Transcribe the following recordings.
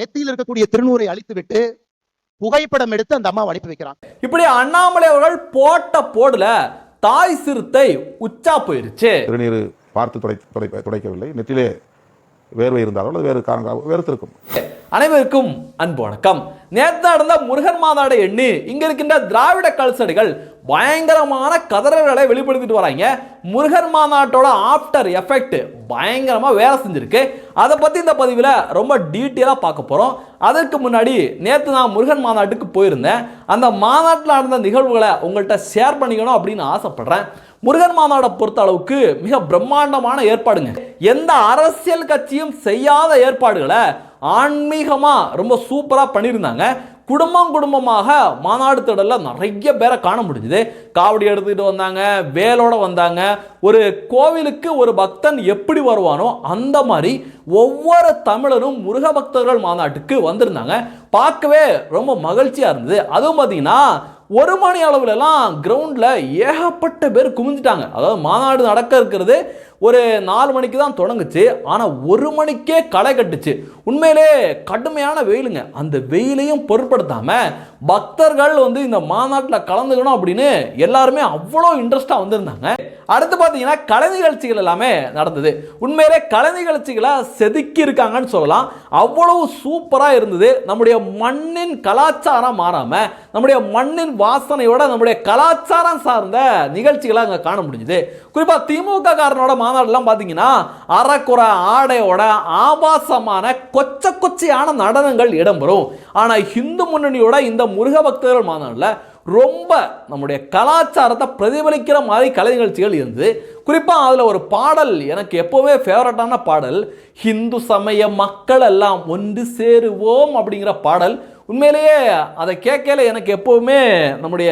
நெத்தியில் இருக்கக்கூடிய திருநூறை அழித்துவிட்டு புகைப்படம் எடுத்து அந்த அம்மாவை அனுப்பி வைக்கிறாங்க. இப்படி அண்ணாமலை அவர்கள் போட்ட போடுல தாய் சிறுத்தை உச்சா போயிருச்சு. திருநீர் பார்த்து துடை துடை துடைக்கவில்லை. நெற்றிலே வேர்வை இருந்தாலும் அது வேறு காரணம் வேறுத்திருக்கும். அனைவருக்கும் அன்பு வணக்கம். நேற்று நடந்த முருகன் மாநாடு எண்ணி இங்க இருக்கின்ற திராவிட கல்சடிகள் பயங்கரமான கதறல்களை வெளிப்படுத்திட்டு வராங்க. முருகன் மாநாட்டோட ஆஃப்டர் எஃபெக்ட் பயங்கரமாக வேலை செஞ்சிருக்கு. அதை பற்றி இந்த பதிவில் ரொம்ப டீட்டெயிலாக பார்க்க போகிறோம் அதற்கு முன்னாடி நேற்று நான் முருகன் மாநாட்டுக்கு போயிருந்தேன். அந்த மாநாட்டில் நடந்த நிகழ்வுகளை உங்கள்கிட்ட ஷேர் பண்ணிக்கணும் அப்படின்னு ஆசைப்பட்றேன். முருகன் மாநாடை பொறுத்த அளவுக்கு மிக பிரம்மாண்டமான ஏற்பாடுங்க. எந்த அரசியல் கட்சியும் செய்யாத ஏற்பாடுகளை ஆன்மீகமாக ரொம்ப சூப்பராக பண்ணியிருந்தாங்க. குடும்பம் குடும்பமாக மாநாடு திடலில் நிறைய பேரை காண முடிஞ்சுது. காவடி எடுத்துக்கிட்டு வந்தாங்க வேலோட வந்தாங்க. ஒரு கோவிலுக்கு ஒரு பக்தன் எப்படி வருவானோ அந்த மாதிரி ஒவ்வொரு தமிழரும் முருக பக்தர்கள் மாநாட்டுக்கு வந்திருந்தாங்க. பார்க்கவே ரொம்ப மகிழ்ச்சியாக இருந்தது. அதுவும் பார்த்தீங்கன்னா ஒரு மணி அளவுலலாம் கிரவுண்டில் ஏகப்பட்ட பேர் குமிஞ்சிட்டாங்க. அதாவது மாநாடு நடக்க இருக்கிறது ஒரு நாலு மணிக்கு தான் தொடங்குச்சு. ஆனால் ஒரு மணிக்கே களை கட்டுச்சு. உண்மையிலே கடுமையான வெயிலுங்க. அந்த வெயிலையும் பொருட்படுத்தாமல் பக்தர்கள் வந்து இந்த மாநாட்டில் கலந்துக்கணும் அப்படின்னு எல்லாருமே அவ்வளோ இன்ட்ரெஸ்ட்டாக வந்திருந்தாங்க. அடுத்து பார்த்தீங்கன்னா கலை நிகழ்ச்சிகள் எல்லாமே நடந்தது. உண்மையிலே கலை நிகழ்ச்சிகளை செதுக்கி இருக்காங்கன்னு சொல்லலாம். அவ்வளவு சூப்பராக இருந்தது. நம்முடைய மண்ணின் கலாச்சாரம் மாறாமல் நம்முடைய மண்ணின் வாசனையோட நம்முடைய கலாச்சாரம் சார்ந்த நிகழ்ச்சிகளை அங்கே காண முடிஞ்சுது. குறிப்பாக திமுக காரனோட மாநாடுலாம் பார்த்தீங்கன்னா அறக்குறை ஆடையோட ஆபாசமான கொச்ச கொச்சையான நடனங்கள் இடம்பெறும். ஆனால் ஹிந்து முன்னணியோட இந்த முருக பக்தர்கள் மாநாட்டில் ரொம்ப நம்முடைய கலாச்சாரத்தை பிரதிபலிக்கிற மாதிரி கலை நிகழ்ச்சிகள் இருந்தது குறிப்பாக அதில் ஒரு பாடல் எனக்கு எப்போவுமே ஃபேவரட்டான பாடல் ஹிந்து சமய மக்கள் எல்லாம் ஒன்று சேருவோம் அப்படிங்கிற பாடல். உண்மையிலேயே அதை கேட்கல எனக்கு எப்போவுமே நம்முடைய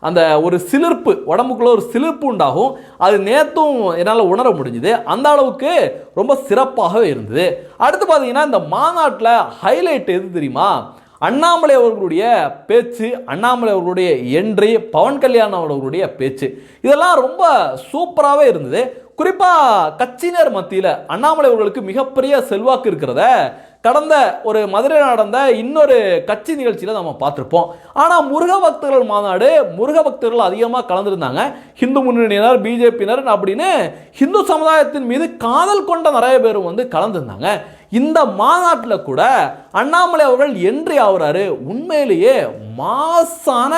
அந்த ஒரு சிலிர்ப்பு உடம்புக்குள்ள ஒரு சிலிர்ப்பு உண்டாகும். அது நேற்றும் என்னால் உணர முடிஞ்சுது. அந்த அளவுக்கு ரொம்ப சிறப்பாகவே இருந்தது. அடுத்து பார்த்தீங்கன்னா இந்த மாநாட்டில் ஹைலைட் எது தெரியுமா? அண்ணாமலை அவர்களுடைய பேச்சு அண்ணாமலை அவர்களுடைய என்ட்ரி பவன் கல்யாணம் அவர்களுடைய பேச்சு இதெல்லாம் ரொம்ப சூப்பராகவே இருந்தது. குறிப்பாக கட்சியினர் மத்தியில் அண்ணாமலை அவர்களுக்கு மிகப்பெரிய செல்வாக்கு இருக்கிறத கடந்த ஒரு மதுரையில் நடந்த இன்னொரு கட்சி நிகழ்ச்சியில் நம்ம பார்த்துருப்போம். ஆனால் முருக பக்தர்கள் மாநாடு முருக பக்தர்கள் அதிகமாக கலந்துருந்தாங்க. ஹிந்து முன்னணியினர் பிஜேபியினர் அப்படின்னு ஹிந்து சமுதாயத்தின் மீது காதல் கொண்ட நிறைய பேரும் வந்து கலந்துருந்தாங்க. இந்த மாநாட்டில் கூட அண்ணாமலை அவர்கள் என்றி ஆகுறாரு. உண்மையிலேயே மாசான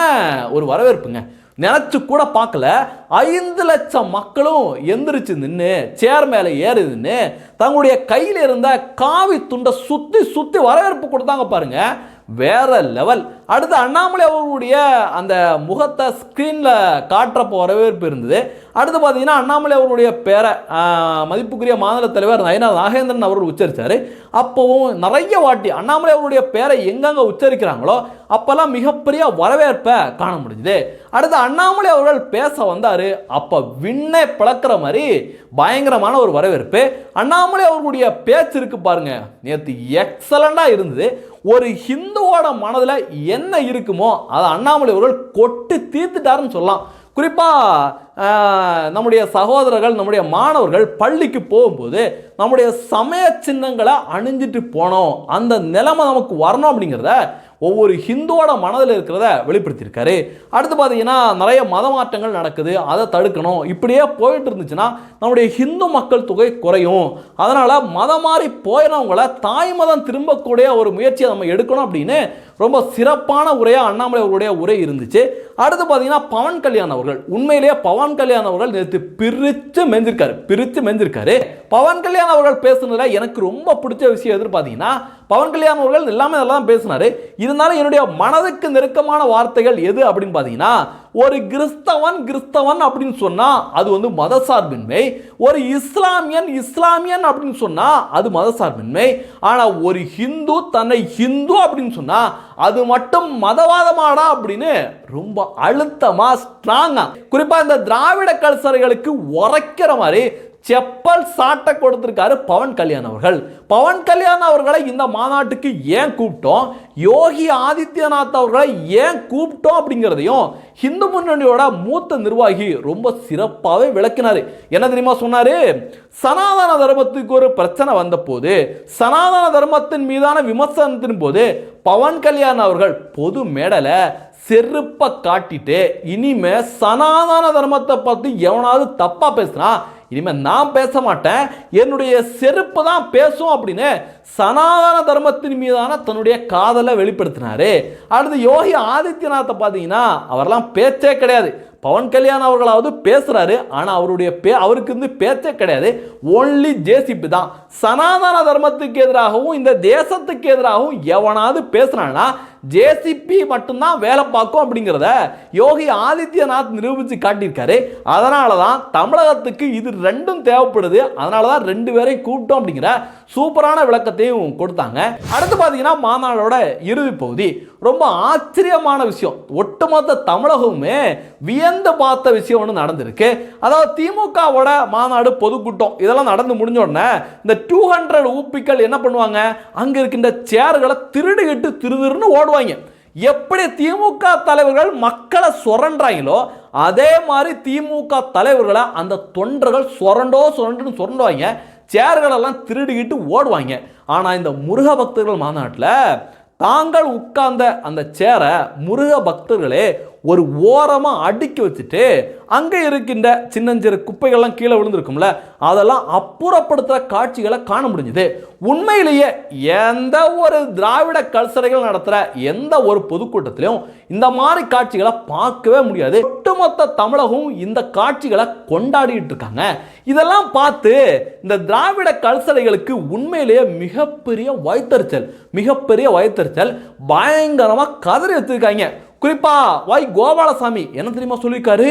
ஒரு வரவேற்புங்க. நினச்சி கூட பார்க்கல. ஐந்து லட்சம் மக்களும் எந்திரிச்சு நின்று சேர் மேலே ஏறி நின்று தங்களுடைய கையில் இருந்த காவி துண்டை சுற்றி சுற்றி வரவேற்பு கொடுத்தாங்க பாருங்கள் வேற லெவல் அடுத்து அண்ணாமலை அவர்களுடைய அந்த முகத்தை ஸ்க்ரீனில் காட்டுறப்போ வரவேற்பு இருந்தது. அடுத்து பார்த்தீங்கன்னா அண்ணாமலை அவர்களுடைய பேரை மதிப்புக்குரிய மாநில தலைவர் நயனா நாகேந்திரன் அவர்கள் உச்சரித்தார் அப்போவும் நிறைய வாட்டி அண்ணாமலை அவருடைய பேரை எங்கெங்கே உச்சரிக்கிறாங்களோ அப்போல்லாம் மிகப்பெரிய வரவேற்பை காண முடிஞ்சுது. அடுத்து அண்ணாமலை அவர்கள் பேச வந்தார். அப்போ விண்ணை பிளக்கிற மாதிரி பயங்கரமான ஒரு வரவேற்பு. அண்ணாமலை அவர்களுடைய பேச்சு இருக்கு பாருங்க. நேற்று எக்ஸலண்டாக இருந்தது. ஒரு ஹிந்துவோட மனதில் என்ன இருக்குமோ அதை அண்ணாமலை அவர்கள் கொட்டு தீர்த்துட்டாருன்னு சொல்லலாம். குறிப்பாக நம்முடைய சகோதரர்கள் நம்முடைய மாணவர்கள் பள்ளிக்கு போகும்போது நம்முடைய சமய சின்னங்களை அணிஞ்சிட்டு போனோம். அந்த நிலைமை நமக்கு வரணும் அப்படிங்கிறத ஒவ்வொரு ஹிந்துவோட மனதில் இருக்கிறத வெளிப்படுத்தியிருக்காரு. அடுத்து பார்த்தீங்கன்னா நிறைய மத மாற்றங்கள் நடக்குது. அதை தடுக்கணும். இப்படியே போயிட்டு இருந்துச்சுன்னா நம்முடைய ஹிந்து மக்கள் தொகை குறையும். அதனால் மதம் மாறி போயினவங்களை தாய் மதம் திரும்பக்கூடிய ஒரு முயற்சியை நம்ம எடுக்கணும் அப்படின்னு ரொம்ப சிறப்பான உரையாக அண்ணாமலை அவர்களுடைய உரை இருந்துச்சு. அடுத்து பார்த்தீங்கன்னா பவன் கல்யாண் அவர்கள். உண்மையிலேயே பவன் கல்யாண் அவர்கள் நேற்று பிரித்து மெஞ்சிருக்காரு. பிரித்து மெஞ்சிருக்காரு. பவன் கல்யாண் அவர்கள் பேசுனதில் எனக்கு ரொம்ப பிடிச்ச விஷயம் எதுன்னு பார்த்தீங்கன்னா பவன் கல்யாண் அவர்கள் எல்லாமே நல்லா தான் பேசினாரு. இருந்தாலும் என்னுடைய மனதுக்கு நெருக்கமான வார்த்தைகள் எது அப்படின்னு பார்த்தீங்கன்னா ஒரு கிறிஸ்தவன் கிறிஸ்தவன் அப்படின்னு சொன்னால் அது வந்து மதசார்பின்மை. ஒரு இஸ்லாமியன் இஸ்லாமியன் அப்படின்னு சொன்னால் அது மதசார்பின்மை. ஆனால் ஒரு ஹிந்து தன்னை ஹிந்து அப்படின்னு சொன்னால் அது மட்டும் மதவாதமாடா அப்படின்னு ரொம்ப அழுத்தமாக ஸ்ட்ராங்காக குறிப்பாக இந்த திராவிட கல்சர்களுக்கு உரைக்கிற மாதிரி செப்பல் சாட்டை கொடுத்திருக்காரு பவன் கல்யாண் அவர்கள். பவன் கல்யாண் அவர்களை இந்த மாநாட்டுக்கு ஏன் கூப்பிட்டோம்? யோகி ஆதித்யநாத் அவர்களை ஏன் கூப்பிட்டோம் அப்படிங்கிறதையும் இந்து முன்னணியோட மூத்த நிர்வாகி ரொம்ப சிறப்பாகவே விளக்கினாரு. என்ன தெரியுமா சொன்னார்? சனாதன தர்மத்துக்கு ஒரு பிரச்சனை வந்தபோது சனாதன தர்மத்தின் மீதான விமர்சனத்தின் போது பவன் கல்யாண் அவர்கள் பொது மேடலை செருப்பை காட்டிட்டு இனிமே சனாதன தர்மத்தை பற்றி எவனாவது தப்பாக பேசுனா இனிமே நான் பேச மாட்டேன். என்னுடைய செருப்பு தான் பேசும் அப்படின்னு சனாதன தர்மத்தின் மீதான தன்னுடைய காதலை வெளிப்படுத்தினாரு. அடுத்து யோகி ஆதித்யநாத்தை பார்த்தீங்கன்னா அவரெல்லாம் பேச்சே கிடையாது. பவன் கல்யாண் அவர்களாவது பேசுகிறாரு ஆனால் அவருடைய பே அவருக்கு வந்து பேச்சே கிடையாது. ஒன்லி ஜேசிபி தான். சனாதன தர்மத்துக்கு எதிராகவும் இந்த தேசத்துக்கு எதிராகவும் எவனாவது பேசுகிறான்னா ஜேசிபி மட்டும்தான் வேலை பார்க்கும் அப்படிங்கிறத யோகி ஆதித்யநாத் நிரூபித்து காட்டியிருக்காரு. அதனால தான் தமிழகத்துக்கு இது ரெண்டும் தேவைப்படுது. அதனால தான் ரெண்டு பேரையும் கூப்பிட்டோம் அப்படிங்கிற சூப்பரான விளக்கத்தையும் கொடுத்தாங்க. அடுத்து பார்த்தீங்கன்னா மாநாடோட இறுதி பகுதி. ரொம்ப ஆச்சரியமான விஷயம். ஒட்டுமொத்த தமிழகமுமே வியந்து பார்த்த விஷயம் ஒன்று நடந்திருக்கு. அதாவது திமுகவோட மாநாடு பொதுக்கூட்டம் இதெல்லாம் நடந்து முடிஞ்ச உடனே இந்த டூ ஹண்ட்ரட் ஊப்பிக்கள் என்ன பண்ணுவாங்க? அங்கே இருக்கின்ற சேர்களை திருடுகிட்டு திருதிருன்னு ஓடுவாங்க. எப்படி திமுக தலைவர்கள் மக்களை சுரண்டாங்களோ அதே மாதிரி திமுக தலைவர்களை அந்த தொண்டர்கள் சுரண்டோ சுரண்டுன்னு சுரண்டுவாங்க. சேர்களெல்லாம் திருடிக்கிட்டு ஓடுவாங்க. ஆனால் இந்த முருக பக்தர்கள் மாநாட்டில் தாங்கள் உட்கார்ந்த அந்த சேரை முருக பக்தர்களே ஒரு ஓரமாக அடுக்கி வச்சுட்டு அங்கே இருக்கின்ற சின்னஞ்சிறு குப்பைகள்லாம் கீழே விழுந்திருக்கும்ல அதெல்லாம் அப்புறப்படுத்துகிற காட்சிகளை காண முடிஞ்சுது. உண்மையிலேயே எந்த ஒரு திராவிட கல்சரைகள் நடத்துகிற எந்த ஒரு பொதுக்கூட்டத்திலையும் இந்த மாதிரி காட்சிகளை பார்க்கவே முடியாது. ஒட்டுமொத்த தமிழகம் இந்த காட்சிகளை கொண்டாடிட்டு இருக்காங்க. இதெல்லாம் பார்த்து இந்த திராவிட கல்சரைகளுக்கு உண்மையிலேயே மிகப்பெரிய வயத்தறிச்சல் மிகப்பெரிய வயத்தறிச்சல் பயங்கரமாக கதறி வச்சிருக்காங்க. குறிப்பா வாய் கோபாலசாமி என்ன தெரியுமா சொல்லியிருக்காரு?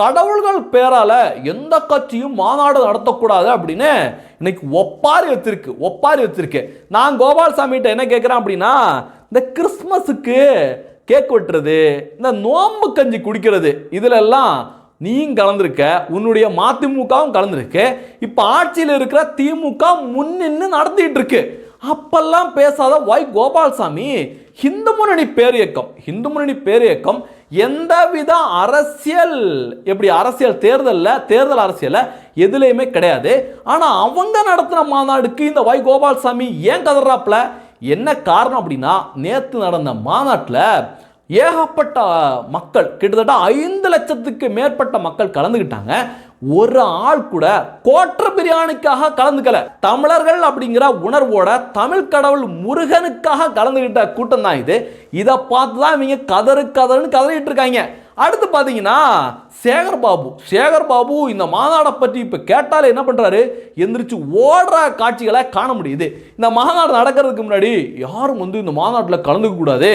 கடவுள்கள் பேரால எந்த கட்சியும் மாநாடு நடத்தக்கூடாது அப்படின்னு இன்னைக்கு ஒப்பாரி வச்சிருக்கு ஒப்பாரி வச்சிருக்கு. நான் கோபாலசாமிகிட்ட என்ன கேட்குறேன் அப்படின்னா இந்த கிறிஸ்மஸுக்கு கேக் வெட்டுறது இந்த நோம்பு கஞ்சி குடிக்கிறது இதுல எல்லாம் நீயும் கலந்துருக்க உன்னுடைய மதிமுகவும் கலந்துருக்கு இப்போ ஆட்சியில் இருக்கிற திமுக முன்னின்னு நடத்திட்டு இருக்கு. அப்பெல்லாம் பேசாத ஒய் கோபால்சாமி. இந்து முன்னணி பேரியக்கம் இந்து முன்னணி பேரியக்கம் எந்தவித அரசியல் எப்படி அரசியல் தேர்தலில் தேர்தல் அரசியலில் எதுலேயுமே கிடையாது. ஆனால் அவங்க நடத்தின மாநாடுக்கு இந்த ஒய் கோபால்சாமி ஏன் கதறாப்புல? என்ன காரணம் அப்படின்னா நேற்று நடந்த மாநாட்டில் ஏகப்பட்ட மக்கள் கிட்டத்தட்ட ஐந்து லட்சத்துக்கு மேற்பட்ட மக்கள் கலந்துக்கிட்டாங்க ஒரு ஆள் கூட கோற்ற பிரியாணிக்காக கலந்துக்கல. தமிழர்கள் அப்படிங்கிற உணர்வோட தமிழ் கடவுள் முருகனுக்காக கலந்துக்கிட்ட கூட்டம் தான் இது. இதை பார்த்து தான் இவங்க கதறு கதறுன்னு கதறிட்டு இருக்காங்க. அடுத்து பார்த்தீங்கன்னா சேகர் பாபு. சேகர் பாபு இந்த மாநாடை பற்றி இப்போ கேட்டாலே என்ன பண்ணுறாரு எந்திரிச்சு ஓடுற காட்சிகளை காண முடியுது. இந்த மாநாடு நடக்கிறதுக்கு முன்னாடி யாரும் வந்து இந்த மாநாட்டில் கலந்துக்க கூடாது.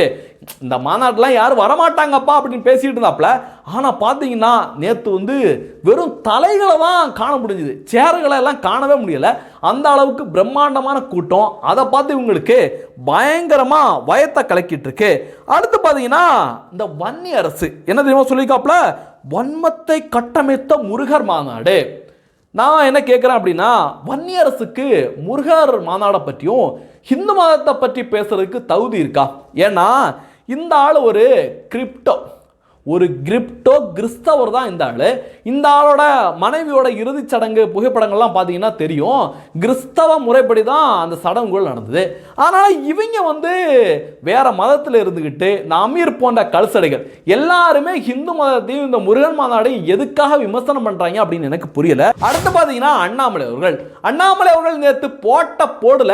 இந்த மாநாட்டிலாம் யாரும் வரமாட்டாங்கப்பா அப்படின்னு பேசிட்டு இருந்தாப்புல. ஆனால் பார்த்தீங்கன்னா நேற்று வந்து வெறும் தலைகளை தான் காண முடிஞ்சுது. சேருகளை எல்லாம் காணவே முடியல. அந்த அளவுக்கு பிரம்மாண்டமான கூட்டம். அதை பார்த்து இவங்களுக்கு பயங்கரமாக வயத்தை கலக்கிட்டு இருக்கு அடுத்து பார்த்தீங்கன்னா இந்த வன்னி அரசு. என்ன தெரியுமா சொல்லியிருக்காப்புல? வன்மத்தை கட்டமைத்த முருகர் மாநாடு. நான் என்ன கேட்குறேன் அப்படின்னா வன்னியரசுக்கு முருகர் மாநாடை பற்றியும் ஹிந்து மதத்தை பற்றி பேசுறதுக்கு தகுதி இருக்கா? ஏன்னா இந்த ஆள் ஒரு கிரிப்டோ. ஒரு கிரிப்டோ கிறிஸ்தவர் தான் இந்த ஆள். இந்த ஆளோட மனைவியோட இறுதிச் சடங்கு புகைப்படங்கள்லாம் பார்த்தீங்கன்னா தெரியும். கிறிஸ்தவ முறைப்படி தான் அந்த சடங்குகள் நடந்தது. ஆனால் இவங்க வந்து வேற மதத்தில் இருந்துக்கிட்டு இந்த அமீர் போன்ற கல்சடைகள் எல்லாருமே ஹிந்து மதத்தையும் இந்த முருகன் மாநாடையும் எதுக்காக விமர்சனம் பண்ணுறாங்க அப்படின்னு எனக்கு புரியல. அடுத்து பார்த்தீங்கன்னா அண்ணாமலை அவர்கள். அண்ணாமலை அவர்கள் நேற்று போட்ட போடல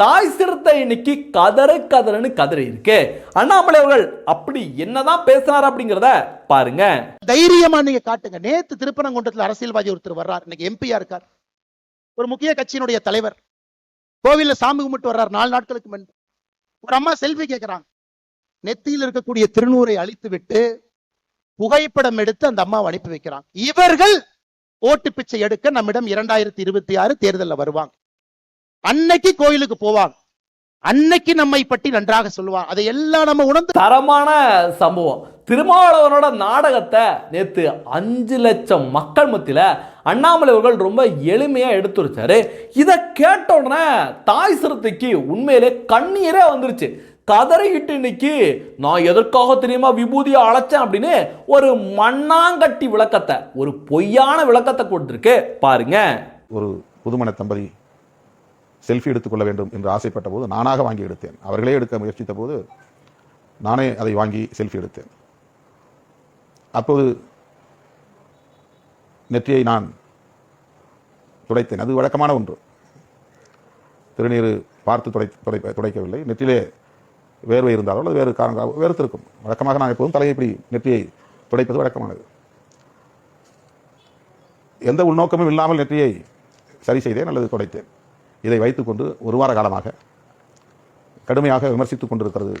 தாய் சிறுத்தை இன்னைக்கு கதறு கதறுன்னு கதறி இருக்கு. அண்ணாமலை அவர்கள் அப்படி என்னதான் பேசினார் அப்படிங்கிறத பாருங்க. தைரியமா நீங்க காட்டுங்க. நேத்து திருப்பரங்குன்றத்தில் அரசியல்வாதி ஒருத்தர் வர்றார். இன்னைக்கு எம்பியா இருக்கார். ஒரு முக்கிய கட்சியினுடைய தலைவர். கோவில்ல சாமி கும்பிட்டு வர்றார். நாலு நாட்களுக்கு முன்பு. ஒரு அம்மா செல்வி கேட்கிறாங்க நெத்தியில் இருக்கக்கூடிய திருநூரை அழித்து விட்டு புகைப்படம் எடுத்து அந்த அம்மாவை அனுப்பி வைக்கிறாங்க. இவர்கள் ஓட்டு பிச்சை எடுக்க நம்மிடம் இரண்டாயிரத்தி இருபத்தி ஆறு தேர்தலில் வருவாங்க. அன்னைக்கு கோயிலுக்கு போவாங்க. அன்னைக்கு நம்மை பற்றி நன்றாக சொல்லுவார் அதை எல்லாம் நம்ம உணர்ந்து தரமான சம்பவம். திருமாவளவனோட நாடகத்தை நேத்து அஞ்சு லட்சம் மக்கள் மத்தியில அண்ணாமலை அவர்கள் ரொம்ப எளிமையா எடுத்துரைச்சாரு. இதை கேட்ட உடனே தாய் சிறுத்தைக்கு உண்மையிலே கண்ணீரே வந்துருச்சு. கதறிக்கிட்டு இன்னைக்கு நான் எதற்காக தெரியுமா விபூதியை அழைச்சேன் அப்படின்னு ஒரு மண்ணாங்கட்டி விளக்கத்தை ஒரு பொய்யான விளக்கத்தை கொடுத்துருக்கு. பாருங்க. ஒரு புதுமண தம்பதி செல்ஃபி எடுத்துக்கொள்ள வேண்டும் என்று ஆசைப்பட்ட போது நானாக வாங்கி எடுத்தேன். அவர்களே எடுக்க முயற்சித்த போது நானே அதை வாங்கி செல்ஃபி எடுத்தேன். அப்போது நெற்றியை நான் துடைத்தேன். அது வழக்கமான ஒன்று. திருநீர் பார்த்து துடை துடை துடைக்கவில்லை. நெற்றிலே வேர்வை இருந்தாலோ அல்லது வேறு காரணம் வேறுத்திருக்கும் வழக்கமாக நான் எப்போதும் தலையை இப்படி நெற்றியை துடைப்பது வழக்கமானது. எந்த உள்நோக்கமும் இல்லாமல் நெற்றியை சரி செய்தேன் அல்லது துடைத்தேன். இதை வைத்துக்கொண்டு ஒரு வார காலமாக கடுமையாக விமர்சித்துக் கொண்டிருக்கிறது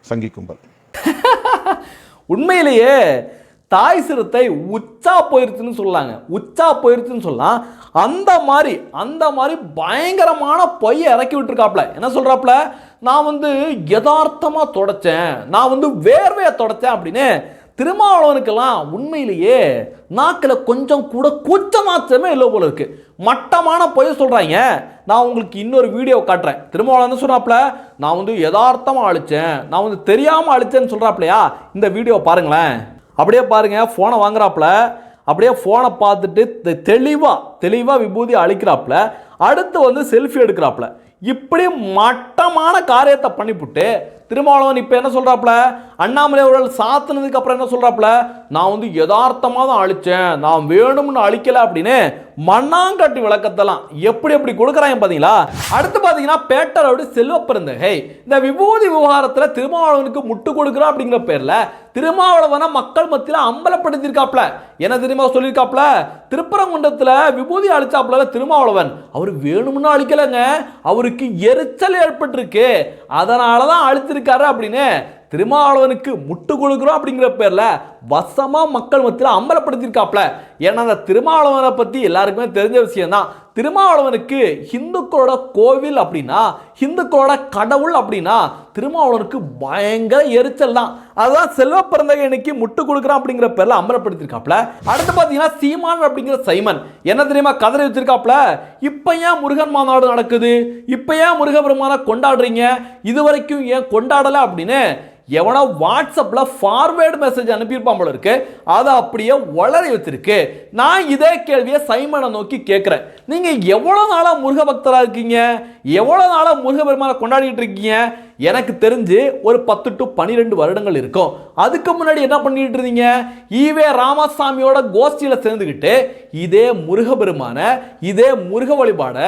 சங்கி கும்பல். உண்மையிலேயே தாய் சிறுத்தை உச்சா போயிருச்சுன்னு சொல்லாங்க. உச்சா போயிருச்சுன்னு சொல்லலாம் அந்த மாதிரி அந்த மாதிரி பயங்கரமான பொய்யை இறக்கி விட்டுருக்காப்ல. என்ன சொல்றாப்ல? நான் வந்து யதார்த்தமாக தொடச்சேன். நான் வந்து வேர்வையை தொடச்சேன் அப்படின்னு திருமாவளவனுக்கெல்லாம் உண்மையிலேயே நாக்கில் கொஞ்சம் கூட கூச்சமாச்சமே இல்லை போல இருக்கு. மட்டமான பொய் சொல்கிறாங்க நான் உங்களுக்கு இன்னொரு வீடியோ காட்டுறேன். திருமாவளவன் என்ன நான் வந்து யதார்த்தமாக அழிச்சேன். நான் வந்து தெரியாமல் அழிச்சேன்னு சொல்கிறாப்புலையா இந்த வீடியோ பாருங்களேன். அப்படியே பாருங்க. ஃபோனை வாங்குறாப்புல. அப்படியே ஃபோனை பார்த்துட்டு தெ- தெளிவாக விபூதி அழிக்கிறாப்புல. அடுத்து வந்து செல்ஃபி எடுக்கிறாப்புல. இப்படி மட்டமான காரியத்தை பண்ணிவிட்டு திருமாவளவன் இப்போ என்ன சொல்றாப்புல? அண்ணாமலை அவர்கள் சாத்தினதுக்கு அப்புறம் என்ன சொல்றாப்புல? நான் வந்து யதார்த்தமாக தான் அழிச்சேன். நான் வேணும்னு அழிக்கல அப்படின்னு மண்ணாங்கட்டி விளக்கத்தெல்லாம் எப்படி எப்படி கொடுக்குறாங்க பார்த்தீங்களா அடுத்து பார்த்தீங்கன்னா பேட்டரோட செல்வ பிறந்தகை இந்த விபூதி விவகாரத்தில் திருமாவளவனுக்கு முட்டு கொடுக்குறோம் அப்படிங்கிற பேரில் திருமாவளவனை மக்கள் மத்தியில் அம்பலப்படுத்தியிருக்காப்ல என்ன தெரியுமா சொல்லியிருக்காப்ல திருப்பரங்குன்றத்தில் விபூதி அழிச்சாப்புல திருமாவளவன். அவர் வேணும்னு அழிக்கலைங்க. அவருக்கு எரிச்சல் ஏற்பட்டிருக்கு. அதனால தான் அழிச்சிருக்காரு அப்படின்னு திருமாவளவனுக்கு முட்டு கொடுக்குறோம் அப்படிங்கிற பேர்ல வசமாக மக்கள் மத்தியில் அம்பலப்படுத்தியிருக்காப்ல. ஏன்னா அந்த திருமாவளவனை பற்றி எல்லாருக்குமே தெரிஞ்ச விஷயம்தான். திருமாவளவனுக்கு ஹிந்துக்களோட கோவில் அப்படின்னா ஹிந்துக்களோட கடவுள் அப்படின்னா திருமாவளவனுக்கு பயங்கர எரிச்சல் தான். அதுதான் செல்வ பிறந்தகனுக்கு முட்டு கொடுக்குறான் அப்படிங்கிற பேரில் அம்பலப்படுத்தியிருக்காப்ல. அடுத்து பார்த்தீங்கன்னா சீமான் அப்படிங்கிற சைமன். என்ன தெரியுமா கதறி வச்சிருக்காப்ல? இப்போ ஏன் முருகன் மாநாடு நடக்குது? இப்போ ஏன் முருகபெருமான கொண்டாடுறீங்க? இது வரைக்கும் ஏன் கொண்டாடலை அப்படின்னு எவனோ வாட்ஸ்அப்பில் ஃபார்வேர்டு மெசேஜ் அனுப்பியிருப்பான் போல இருக்கு. அதை அப்படியே வளரி வச்சிருக்கு நான் இதே கேள்வியை சைமனை நோக்கி கேட்குறேன். நீங்கள் எவ்வளோ நாளாக முருக பக்தராக இருக்கீங்க? எவ்வளோ நாளாக முருகபெருமானை கொண்டாடிட்டு இருக்கீங்க? எனக்கு தெரிஞ்சு ஒரு பத்து டு பன்னிரெண்டு வருடங்கள் இருக்கும். அதுக்கு முன்னாடி என்ன பண்ணிட்டு இருந்தீங்க? ஈவே ராமசாமியோட கோஷ்டியில் சேர்ந்துக்கிட்டு இதே முருகபெருமான இதே முருக வழிபாட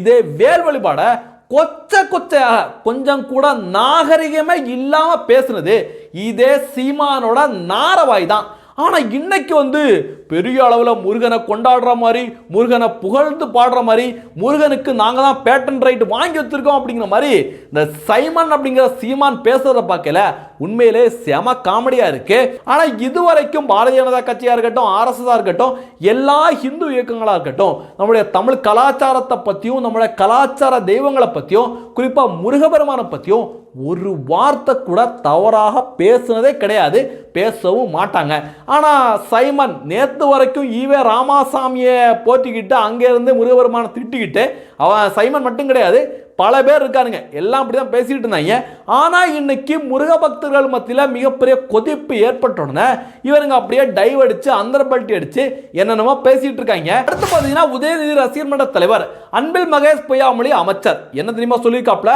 இதே வேல் வழிபாட கொச்ச கொச்சையாக கொஞ்சம் கூட நாகரிகமே இல்லாமல் பேசுனது இதே சீமானோட நாரவாய் தான் ஆனால் இன்னைக்கு வந்து பெரிய அளவில் முருகனை கொண்டாடுற மாதிரி முருகனை புகழ்ந்து பாடுற மாதிரி முருகனுக்கு நாங்கள் தான் பேட்டன் ரைட் வாங்கி வச்சுருக்கோம் அப்படிங்கிற மாதிரி இந்த சைமன் அப்படிங்கிற சீமான் பேசுகிறத பார்க்கல உண்மையிலே செம காமெடியாக இருக்கு. ஆனால் இதுவரைக்கும் பாரதிய ஜனதா கட்சியாக இருக்கட்டும் ஆர்எஸ்எஸ் இருக்கட்டும் எல்லா ஹிந்து இயக்கங்களாக இருக்கட்டும் நம்முடைய தமிழ் கலாச்சாரத்தை பற்றியும் நம்மளுடைய கலாச்சார தெய்வங்களை பற்றியும் குறிப்பாக முருகபெருமானை பற்றியும் ஒரு வார்த்தை கூட தவறாக பேசுனதே கிடையாது. பேசவும் மாட்டாங்க. ஆனால் சைமன் நேற்று வரைக்கும் ஈவே ராமாசாமியை போற்றிக்கிட்டு அங்கேருந்து முருகபெருமானை திட்டிக்கிட்டு அவன் சைமன் மட்டும் கிடையாது பல பேர் இருக்காருங்க எல்லாம் அப்படி தான் பேசிகிட்டு இருந்தாங்க. ஆனால் இன்னைக்கு முருக பக்தர்கள் மத்தியில் மிகப்பெரிய கொதிப்பு ஏற்பட்ட உடனே இவருங்க அப்படியே டைவ் அடித்து அந்தரபல்ட்டி அடித்து என்னென்னமோ பேசிகிட்டு இருக்காங்க. அடுத்து பார்த்தீங்கன்னா உதயநிதி ரசிகர் மன்ற தலைவர் அன்பில் மகேஷ் பொய்யாமொழி அமைச்சர். என்ன தெரியுமா சொல்லியிருக்காப்ல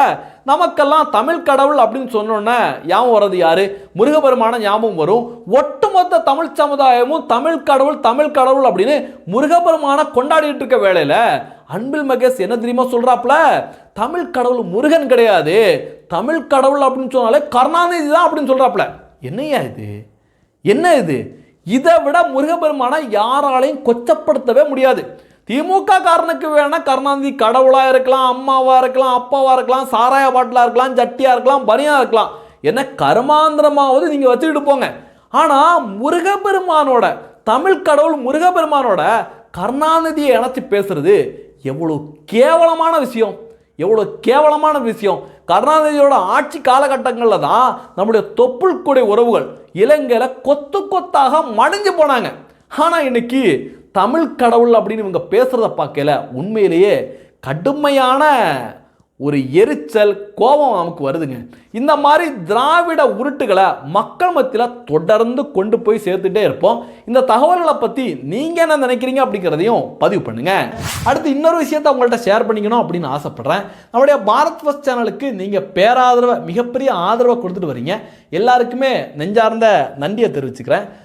நமக்கெல்லாம் தமிழ் கடவுள் அப்படின்னு சொன்னோன்னே ஞாபகம் வர்றது யாரு? முருகபெருமான ஞாபகம் வரும். ஒட்டுமொத்த தமிழ் சமுதாயமும் தமிழ் கடவுள் தமிழ் கடவுள் அப்படின்னு முருகபெருமான கொண்டாடிட்டு இருக்க வேளையில அன்பில் மகேஷ் என்ன தெரியுமா சொல்கிறாப்புல தமிழ் கடவுள் முருகன் கிடையாது. தமிழ் கடவுள் அப்படின்னு சொன்னாலே கருணாநிதி தான் அப்படின்னு சொல்கிறாப்புல என்னையா இது? என்ன இது? இதை விட முருகபெருமானை யாராலையும் கொச்சப்படுத்தவே முடியாது. திமுக காரனுக்கு வேணால் கருணாநிதி கடவுளாக இருக்கலாம் அம்மாவாக இருக்கலாம் அப்பாவாக இருக்கலாம் சாராய பாட்டிலாக இருக்கலாம் ஜட்டியாக இருக்கலாம் பனியாக இருக்கலாம். என்ன கருமாந்திரமாவது நீங்கள் வச்சுக்கிட்டு போங்க. ஆனால் முருகபெருமானோட தமிழ் கடவுள் முருகபெருமானோட கருணாநிதியை இணைச்சி பேசுறது எவ்வளோ கேவலமான விஷயம் எவ்வளோ கேவலமான விஷயம். கருணாநிதியோட ஆட்சி காலகட்டங்களில் தான் நம்முடைய தொப்புள் கொடை உறவுகள் இலங்கையில் கொத்து கொத்தாக மடிஞ்சு போனாங்க. ஆனால் இன்னைக்கு தமிழ் கடவுள் அப்படின்னு இவங்க பேசுகிறத பார்க்கல. உண்மையிலேயே கடுமையான ஒரு எரிச்சல் கோபம் நமக்கு வருதுங்க. இந்த மாதிரி திராவிட உருட்டுகளை மக்கள் மத்தியில் தொடர்ந்து கொண்டு போய் சேர்த்துட்டே இருப்போம். இந்த தகவல்களை பற்றி நீங்கள் என்ன நினைக்கிறீங்க அப்படிங்கிறதையும் பதிவு பண்ணுங்கள் அடுத்து இன்னொரு விஷயத்தை உங்கள்கிட்ட ஷேர் பண்ணிக்கணும் அப்படின்னு ஆசைப்பட்றேன். நம்முடைய பாரத் ஃபஸ்ட் சேனலுக்கு நீங்கள் பேராதரவை மிகப்பெரிய ஆதரவை கொடுத்துட்டு வரீங்க. எல்லாருக்குமே நெஞ்சார்ந்த நன்றியை தெரிவிச்சுக்கிறேன்.